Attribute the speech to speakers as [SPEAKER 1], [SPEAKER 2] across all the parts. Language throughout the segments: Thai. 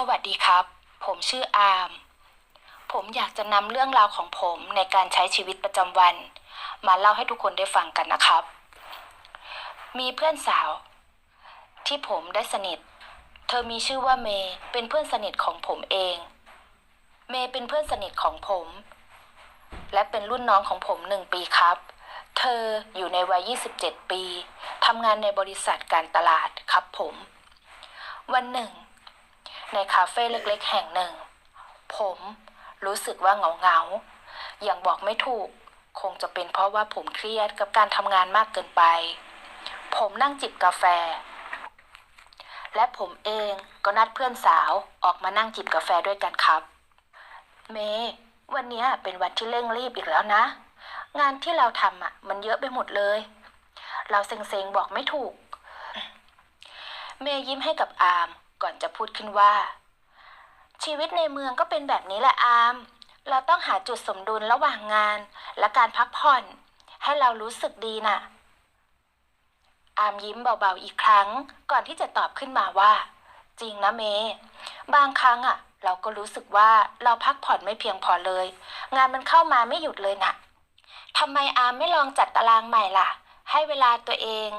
[SPEAKER 1] สวัสดีครับ ผมชื่ออาร์ม ผมอยากจะนำเรื่องราวของผมในการใช้ชีวิตประจำวัน มาเล่าให้ทุกคนได้ฟังกันนะครับ มีเพื่อนสาว ที่ผมได้สนิท เธอมีชื่อว่าเมย์เป็นเพื่อนสนิทของผมเอง เมย์เป็นเพื่อนสนิทของผม และเป็นรุ่นน้องของผมหนึ่งปีครับ เธออยู่ในวัย 27 ปีทำงานในบริษัทการตลาดครับผม วันหนึ่ง ในคาเฟ่เล็กๆ แห่งหนึ่ง ผมรู้สึกว่าเหงาๆอย่างบอกไม่ถูก คงจะเป็นเพราะว่าผมเครียดกับการทำงานมากเกินไป ผมนั่งจิบกาแฟ และผมเองก็นัดเพื่อนสาวออกมานั่งจิบกาแฟด้วยกันครับ เมย์วันนี้เป็นวันที่เร่งรีบอีกแล้วนะ งานที่เราทำอะ มันเยอะไปหมดเลย เราเซ็งๆบอกไม่ถูก เมย์ยิ้มให้กับอาม ก่อนจะพูดขึ้นว่า ชีวิตในเมืองก็เป็นแบบนี้แหละอาม เราต้องหาจุดสมดุลระหว่างงานและการพักผ่อน ให้เรารู้สึกดีน่ะ อามยิ้มเบาๆอีกครั้ง ก่อนที่จะตอบขึ้นมาว่า จริงนะเมย์บางครั้งอะเราก็รู้สึกว่าเราพักผ่อนไม่เพียงพอเลย งานมันเข้ามาไม่หยุดเลยน่ะทำไมอามไม่ลองจัดตารางใหม่ล่ะ ให้เวลาตัวเอง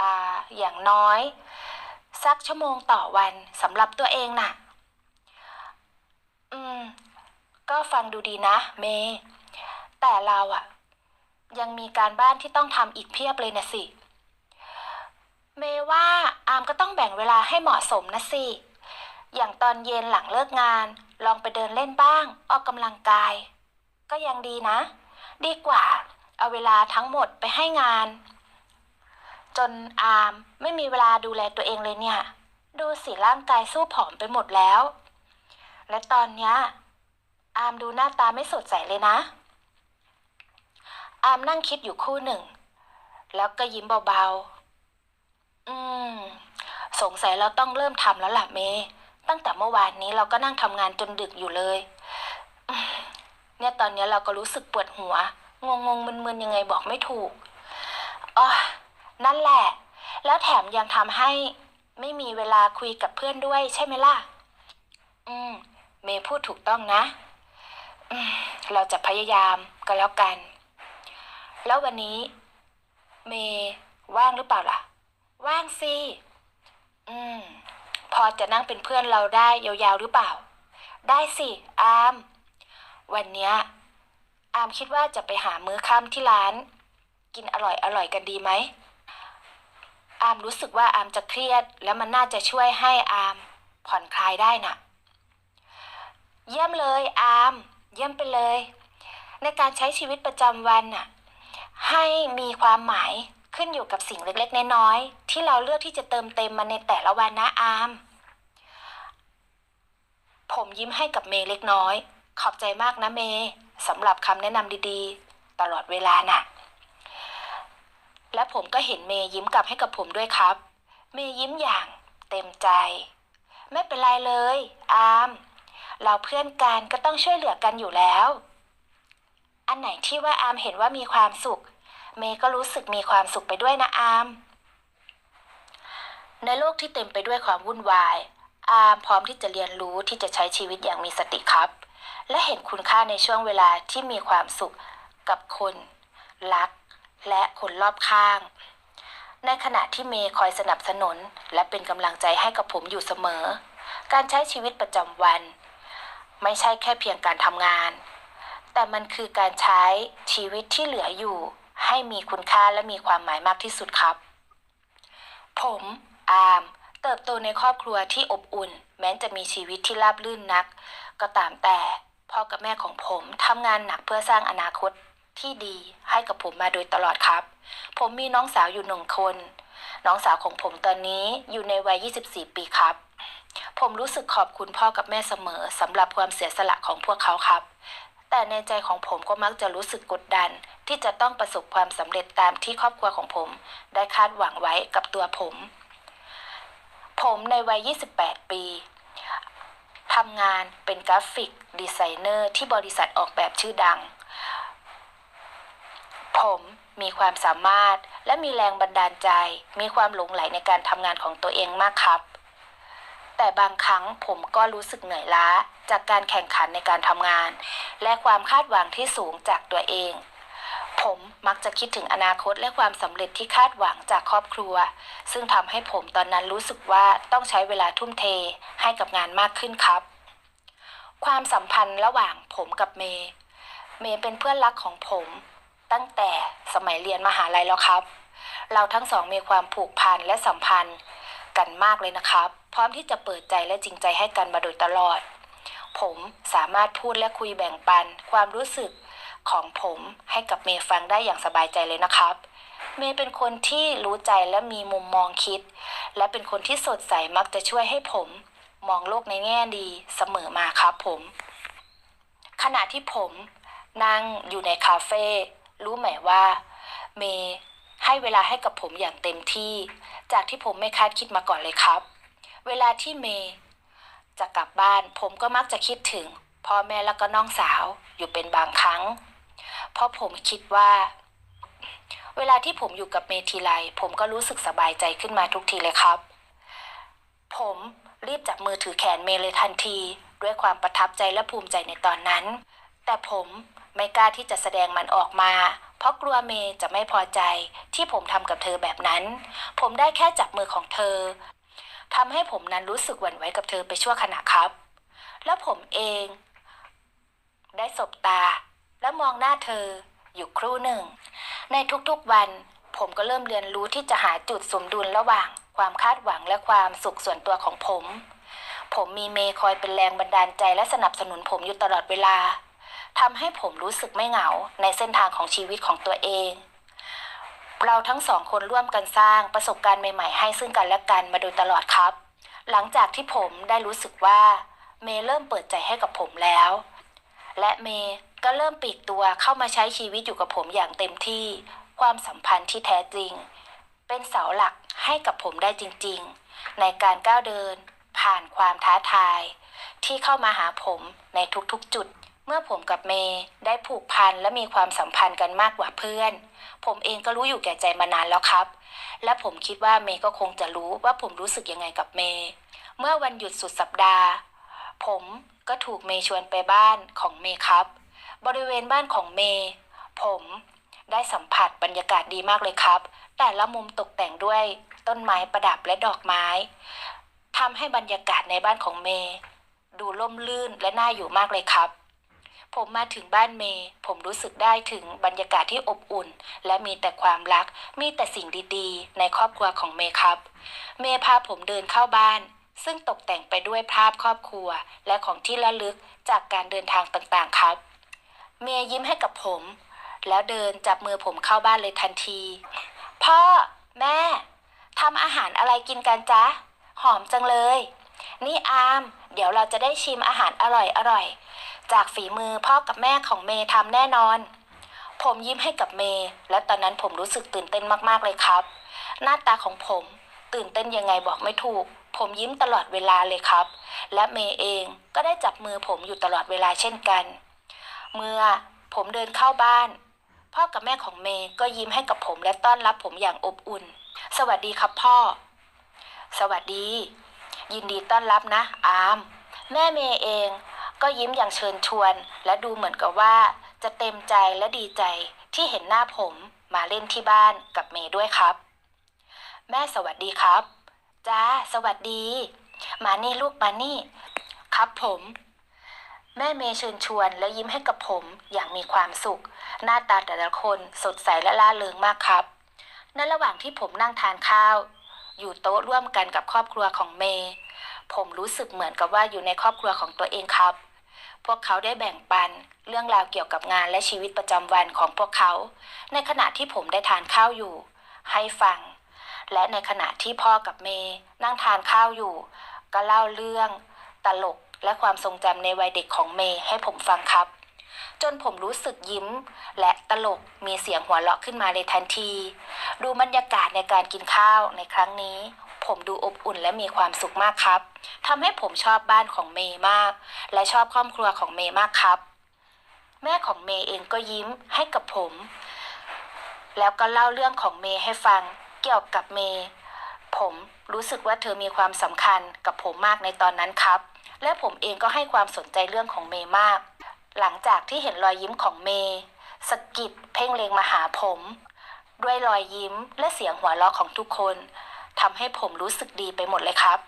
[SPEAKER 1] อ่า อย่างน้อย สักชั่วโมงต่อวันสำหรับตัวเองน่ะ อืม ก็ฟังดูดีนะ เมย์แต่เราอะยังมีการบ้านที่ต้องทำอีกเพียบเลยนะสิ เมย์ว่าอามก็ต้องแบ่งเวลาให้เหมาะสมนะสิ อย่างตอนเย็นหลังเลิกงาน ลองไปเดินเล่นบ้าง ออกกำลังกาย ก็ยังดีนะ ดีกว่า เอาเวลาทั้งหมดไปให้งาน จนอามไม่มีเวลาดูแลตัวเองเลยเนี่ย ดูสิร่างกายสู้ผอมไปหมดแล้ว และตอนเนี้ยอามดูหน้าตาไม่สดใสเลยนะ อามนั่งคิดอยู่คู่หนึ่ง แล้วก็ยิ้มเบาๆ อืม สงสัยเราต้องเริ่มทำแล้วล่ะเม ตั้งแต่เมื่อวานนี้เราก็นั่งทำงานจนดึกอยู่เลย เนี่ยตอนนี้เราก็รู้สึกปวดหัว งงงๆมึนๆยังไงบอกไม่ถูกอ๋อ นั่นแหละ แล้วแถมยังทำให้ไม่มีเวลาคุยกับเพื่อนด้วยใช่ไหมล่ะ อืม เมย์พูดถูกต้องนะ เราจะพยายามก็แล้วกัน แล้ววันนี้ เมย์ว่างหรือเปล่าล่ะ ว่างสิ อืม พอจะนั่งเป็นเพื่อนเราได้ยาวๆหรือเปล่า ได้สิอามวันเนี้ยอามคิดว่าจะไปหามื้อค่ำที่ร้าน กินอร่อยอร่อยกันดีไหม อามรู้สึกว่าอามจะเครียด แล้วมันน่าจะช่วยให้อามผ่อนคลายได้น่ะ เยี่ยมเลยอามเยี่ยมไปเลย ในการใช้ชีวิตประจำวันน่ะให้มีความหมายขึ้นอยู่กับสิ่งเล็กๆ น้อยๆ ที่เราเลือกที่จะเติมเต็มมันในแต่ละวันนะอาม ผมยิ้มให้กับเมย์เล็กน้อย ขอบใจมากนะเมย์สำหรับคำแนะนำดีๆ ตลอดเวลาน่ะ และผมก็เห็นเมย์ยิ้มกลับให้กับผมด้วยครับ เมย์ยิ้มอย่างเต็มใจ ไม่เป็นไรเลย อาม เราเพื่อนกันก็ต้องช่วยเหลือกันอยู่แล้ว อันไหนที่ว่าอามเห็นว่ามีความสุข เมย์ก็รู้สึกมีความสุขไปด้วยนะอาม ในโลกที่เต็มไปด้วยความวุ่นวาย อามพร้อมที่จะเรียนรู้ที่จะใช้ชีวิตอย่างมีสติครับ และเห็นคุณค่าในช่วงเวลาที่มีความสุขกับคนรัก และคนรอบข้าง ในขณะที่เมย์คอยสนับสนุน และเป็นกำลังใจให้กับผมอยู่เสมอ การใช้ชีวิตประจำวัน ไม่ใช่แค่เพียงการทำงาน แต่มันคือการใช้ชีวิตที่เหลืออยู่ ให้มีคุณค่าและมีความหมายมากที่สุดครับ ผมอามเติบโตในครอบครัวที่อบอุ่น แม้จะมีชีวิตที่ราบรื่นนัก ก็ตามแต่พ่อกับแม่ของผมทำงานหนักเพื่อสร้างอนาคต ที่ดีให้กับผมมาโดยตลอดครับ ผมมีน้องสาวอยู่หนึ่งคน น้องสาวของผมตอนนี้อยู่ในวัย 24 ปีครับ ผมรู้สึกขอบคุณพ่อกับแม่เสมอสำหรับความเสียสละของพวกเขาครับ แต่ในใจของผมก็มักจะรู้สึกกดดัน ที่จะต้องประสบความสำเร็จตามที่ครอบครัวของผม ได้คาดหวังไว้กับตัวผม ผมในวัย 28 ปีทำงานเป็นกราฟิกดีไซเนอร์ที่บริษัทออกแบบชื่อดัง ผมมีความสามารถและมีแรงบันดาลใจ มีความหลงใหลในการทำงานของตัวเองมากครับ แต่บางครั้งผมก็รู้สึกเหนื่อยล้าจากการแข่งขันในการทำงาน และความคาดหวังที่สูงจากตัวเอง ผมมักจะคิดถึงอนาคตและความสำเร็จที่คาดหวังจากครอบครัว ซึ่งทำให้ผมตอนนั้นรู้สึกว่าต้องใช้เวลาทุ่มเทให้กับงานมากขึ้นครับ ความสัมพันธ์ระหว่างผมกับเมย์ เมย์เป็นเพื่อนรักของผม ตั้งแต่สมัยเรียนมหาลัยแล้วครับ เราทั้งสองมีความผูกพันและสัมพันธ์กันมากเลยนะครับ พร้อมที่จะเปิดใจและจริงใจให้กันมาโดยตลอด ผมสามารถพูดและคุยแบ่งปัน ความรู้สึกของผมให้กับเมย์ฟังได้อย่างสบายใจเลยนะครับ เมย์เป็นคนที่รู้ใจและมีมุมมองคิด และเป็นคนที่สดใสมักจะช่วยให้ผมมองโลกในแง่ดีเสมอมาครับผม ขณะที่ผมนั่งอยู่ในคาเฟ่ รู้ไหมว่า เมย์ให้เวลาให้กับผมอย่างเต็มที่ จากที่ผมไม่คาดคิดมาก่อนเลยครับ เวลาที่เมย์จะกลับบ้านผมก็มักจะคิดถึงพ่อแม่แล้วก็น้องสาวอยู่เป็นบางครั้ง เพราะผมคิดว่า เวลาที่ผมอยู่กับเมทีไรผมก็รู้สึกสบายใจขึ้นมาทุกทีเลยครับ ผมรีบจับมือถือแขนเมย์เลยทันที ด้วยความประทับใจและภูมิใจในตอนนั้น แต่ผมไม่กล้าที่จะแสดงมันออกมา เพราะกลัวเมย์จะไม่พอใจที่ผมทำกับเธอแบบนั้น ผมได้แค่จับมือของเธอทำให้ผมนั้นรู้สึกหวั่นไหวกับเธอไปชั่วขณะครับ แล้วผมเอง ได้สบตา และมองหน้าเธออยู่ครู่หนึ่ง ในทุกๆวัน ผมก็เริ่มเรียนรู้ที่จะหาจุดสมดุลระหว่าง ความคาดหวังและความสุขส่วนตัวของผม ผมมีเมย์คอยเป็นแรงบันดาลใจและสนับสนุนผมอยู่ตลอดเวลา ทำให้ผมรู้สึกไม่เหงาในเส้นทางของชีวิตของตัวเอง เราทั้งสองคนร่วมกันสร้างประสบการณ์ใหม่ๆ ให้ซึ่งกันและกันมาโดยตลอดครับ หลังจากที่ผมได้รู้สึกว่า เมย์เริ่มเปิดใจให้กับผมแล้ว และเมย์ก็เริ่มปลีกตัวเข้ามาใช้ชีวิตอยู่กับผมอย่างเต็มที่ ความสัมพันธ์ที่แท้จริง เป็นเสาหลักให้กับผมได้จริงๆ ในการก้าวเดินผ่านความท้าทาย ที่เข้ามาหาผมในทุกๆจุด เมื่อผมกับเมย์ได้ผูกพันและมีความสัมพันธ์กันมากกว่าเพื่อน ผมเองก็รู้อยู่แก่ใจมานานแล้วครับ และผมคิดว่าเมย์ก็คงจะรู้ว่าผมรู้สึกยังไงกับเมย์เมื่อวันหยุดสุดสัปดาห์ ผมก็ถูกเมย์ชวนไปบ้านของเมย์ครับ บริเวณบ้านของเมย์ผมได้สัมผัสบรรยากาศดีมากเลยครับ แต่ละมุมตกแต่งด้วยต้นไม้ประดับและดอกไม้ทำให้บรรยากาศในบ้านของเมย์ดูร่มรื่นและน่าอยู่มากเลยครับ ผมมาถึงบ้านเมย์ ผมรู้สึกได้ถึงบรรยากาศที่อบอุ่น และมีแต่ความรัก มีแต่สิ่งดีๆ ในครอบครัวของเมย์ครับ เมย์พาผมเดินเข้าบ้าน ซึ่งตกแต่งไปด้วยภาพครอบครัว และของที่ระลึกจากการเดินทางต่างๆครับ เมย์ยิ้มให้กับผม แล้วเดินจับมือผมเข้าบ้านเลยทันที พ่อ แม่ทำอาหารอะไรกินกันจ๊ะ หอมจังเลย นี่อาม เดี๋ยวเราจะได้ชิมอาหารอร่อยอร่อยๆ จากฝีมือพ่อกับแม่ของเมย์ทำแน่นอน ผมยิ้มให้กับเมย์และตอนนั้นผมรู้สึกตื่นเต้นมากๆเลยครับ หน้าตาของผมตื่นเต้นยังไงบอกไม่ถูก ผมยิ้มตลอดเวลาเลยครับ และเมย์เองก็ได้จับมือผมอยู่ตลอดเวลาเช่นกัน เมื่อผมเดินเข้าบ้าน พ่อกับแม่ของเมย์ก็ยิ้มให้กับผมและต้อนรับผมอย่างอบอุ่น สวัสดีครับพ่อ สวัสดี ยินดีต้อนรับนะ อาร์มแม่เมย์เอง ก็ยิ้มอย่างเชิญชวน และดูเหมือนกับว่า จะเต็มใจและดีใจที่เห็นหน้าผมมาเล่นที่บ้านกับเมย์ด้วยครับ แม่สวัสดีครับ จ้า สวัสดี มานี่ลูกมานี่ ครับผม แม่เมย์เชิญชวนและยิ้มให้กับผมอย่างมีความสุข หน้าตาแต่ละคนสดใสและล่าเริงมากครับ ในระหว่างที่ผมนั่งทานข้าว อยู่โต๊ะร่วมกันกับครอบครัวของเมย์ผมรู้สึกเหมือนกับว่าอยู่ในครอบครัวของตัวเองครับ พวกเขาได้แบ่งปันเรื่องราวเกี่ยวกับงานและชีวิตประจำวันของพวกเขา ในขณะที่ผมได้ทานข้าวอยู่ ให้ฟัง และในขณะที่พ่อกับเมย์นั่งทานข้าวอยู่ ก็เล่าเรื่องตลกและความทรงจำในวัยเด็กของเมย์ให้ผมฟังครับ จนผมรู้สึกยิ้ม และตลกมีเสียงหัวเราะขึ้นมาในทันที ดูบรรยากาศในการกินข้าวในครั้งนี้ ผมดูอบอุ่นและมีความสุขมากครับทำให้ผมชอบบ้านของเมย์มาก และชอบครอบครัวของเมย์มากครับ แม่ของเมย์เองก็ยิ้มให้กับผม แล้วก็เล่าเรื่องของเมย์ให้ฟังเกี่ยวกับเมย์ผมรู้สึกว่าเธอมีความสำคัญกับผมมากในตอนนั้นครับ และผมเองก็ให้ความสนใจเรื่องของเมย์มาก หลังจากที่เห็นรอยยิ้มของเมย์สะกิดเพ่งเลงมาหาผม ด้วยรอยยิ้มและเสียงหัวเราะของทุกคน ทำให้ผมรู้สึกดีไปหมดเลยครับ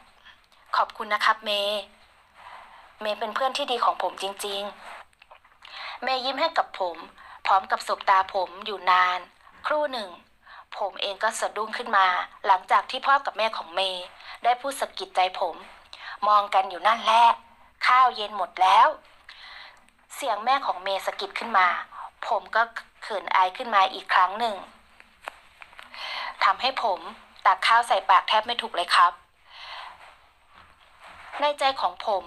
[SPEAKER 1] ขอบคุณนะครับเมย์เมย์เป็นเพื่อนที่ดีของผมจริง ๆ เมย์ยิ้มให้กับผม พร้อมกับสบตาผมอยู่นาน ครู่หนึ่ง ผมเองก็สะดุ้งขึ้นมา หลังจากที่พ่อกับแม่ของเมย์ได้พูดสะกิดใจผม มองกันอยู่นั่นแหละข้าวเย็นหมดแล้ว เสียงแม่ของเมย์สะกิดขึ้นมา ผมก็เขินอายขึ้นมาอีกครั้งหนึ่งทำให้ผม ตักข้าวใส่ปากแทบไม่ถูกเลยครับ ในใจของผม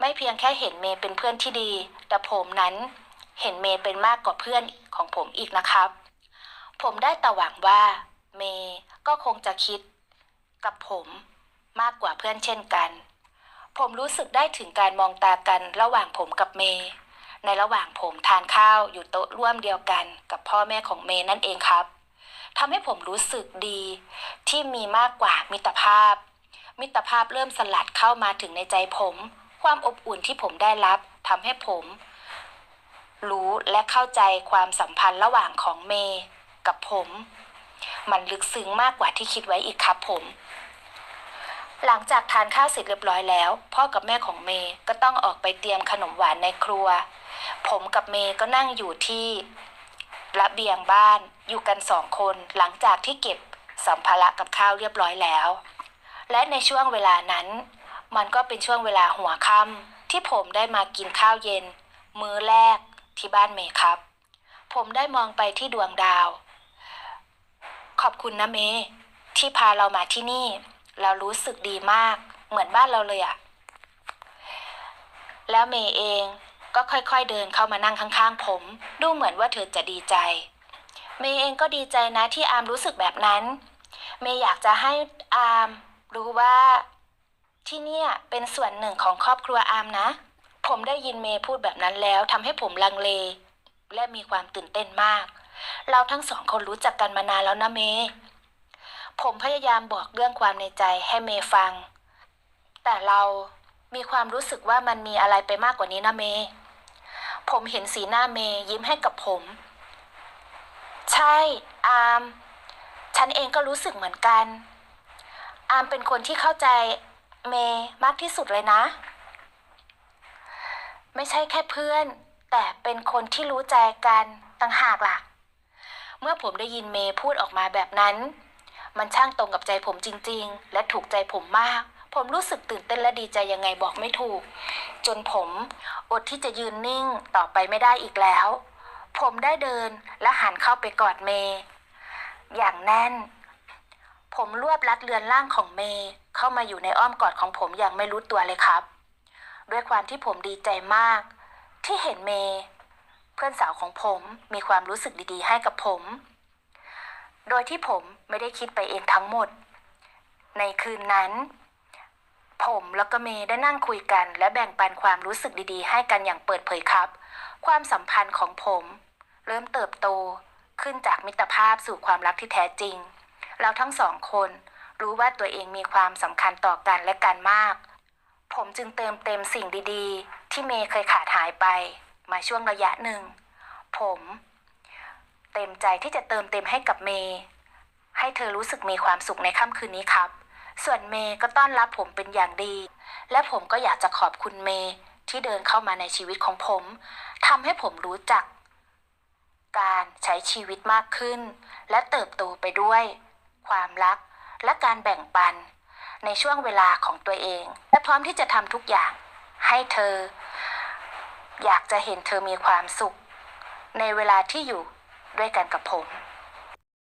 [SPEAKER 1] ไม่เพียงแค่เห็นเมย์เป็นเพื่อนที่ดี แต่ผมนั้นเห็นเมย์เป็นมากกว่าเพื่อนของผมอีกนะครับ ผมได้แต่หวังว่า เมย์ก็คงจะคิดกับผมมากกว่าเพื่อนเช่นกัน ผมรู้สึกได้ถึงการมองตากันระหว่างผมกับเมย์ในระหว่างผมทานข้าวอยู่โต๊ะร่วมเดียวกันกับพ่อแม่ของเมย์นั่นเองครับ ทำให้ผมรู้สึกดี ที่มีมากกว่ามิตรภาพ มิตรภาพเริ่มสลัดเข้ามาถึงในใจผม ความอบอุ่นที่ผมได้รับทำให้ผม รู้และเข้าใจความสัมพันธ์ระหว่างของเมย์กับผม มันลึกซึ้งมากกว่าที่คิดไว้อีกครับผมหลังจากทานข้าวเสร็จเรียบร้อยแล้ว พ่อกับแม่ของเมย์ก็ต้องออกไปเตรียมขนมหวานในครัว ผมกับเมย์ก็นั่งอยู่ที่ ระเบียงบ้านอยู่กันสองคนหลังจากที่เก็บสัมภาระกับข้าวเรียบร้อยแล้ว และในช่วงเวลานั้น มันก็เป็นช่วงเวลาหัวค่ำที่ผมได้มากินข้าวเย็น มื้อแรกที่บ้านเมย์ครับ ผมได้มองไปที่ดวงดาว ขอบคุณนะเมย์ที่พาเรามาที่นี่ เรารู้สึกดีมากเหมือนบ้านเราเลยอะแล้วเมย์เอง ก็ค่อยๆเดินเข้ามานั่งข้างๆ ผม ดูเหมือนว่าเธอจะดีใจ เมย์เองก็ดีใจนะที่อาร์มรู้สึกแบบนั้น เมย์อยากจะให้อาร์มรู้ว่า ที่เนี่ยเป็นส่วนหนึ่งของครอบครัวอาร์มนะ ผมได้ยินเมย์พูดแบบนั้นแล้วทำให้ผมลังเล และมีความตื่นเต้นมาก เราทั้งสองคนรู้จักกันมานานแล้วนะเมย์ผมพยายามบอกเรื่องความในใจให้เมย์ฟัง แต่เรามีความรู้สึกว่ามันมีอะไรไปมากกว่านี้นะเมย์ ผมเห็นสีหน้าเมย์ยิ้มให้กับผม ใช่ อาม ฉันเองก็รู้สึกเหมือนกัน อามเป็นคนที่เข้าใจเมย์มากที่สุดเลยนะ ไม่ใช่แค่เพื่อน แต่เป็นคนที่รู้ใจกันต่างหากล่ะ เมื่อผมได้ยินเมย์พูดออกมาแบบนั้น มันช่างตรงกับใจผมจริง ๆ และถูกใจผมมาก ผมรู้สึกตื่นเต้นและดีใจยังไงบอกไม่ถูก จนผมอดที่จะยืนนิ่งต่อไปไม่ได้อีกแล้ว ผมได้เดินและหันเข้าไปกอดเมย์อย่างแน่น ผมรวบรัดเรือนร่างของเมย์เข้ามาอยู่ในอ้อมกอดของผมอย่างไม่รู้ตัวเลยครับ ด้วยความที่ผมดีใจมาก ที่เห็นเมย์เพื่อนสาวของผมมีความรู้สึกดีๆ ให้กับผม โดยที่ผมไม่ได้คิดไปเองทั้งหมด ในคืนนั้น ผมแล้วก็เมย์ได้นั่งคุยกัน และแบ่งปันความรู้สึกดีๆ ให้กันอย่างเปิดเผยครับ ความสัมพันธ์ของผม เริ่มเติบโตขึ้นจากมิตรภาพสู่ความรักที่แท้จริง เราทั้งสองคนรู้ว่าตัวเองมีความสำคัญต่อกันและกันมาก ผมจึงเติมเต็มสิ่งดีๆ ที่เมย์เคยขาดหายไป มาช่วงระยะหนึ่ง ผม เต็มใจที่จะเติมเต็มให้กับเมย์ให้เธอรู้สึกมีความสุขในค่ำคืนนี้ครับ ส่วนเมย์ก็ต้อนรับผมเป็นอย่างดี และผมก็อยากจะขอบคุณเมย์ที่เดินเข้ามาในชีวิตของผมทำให้ผมรู้จัก การใช้ชีวิตมากขึ้น และเติบโตไปด้วย ความรักและการแบ่งปัน ในช่วงเวลาของตัวเอง และพร้อมที่จะทำทุกอย่างให้เธอ อยากจะเห็นเธอมีความสุข ในเวลาที่อยู่ด้วยกันกับผม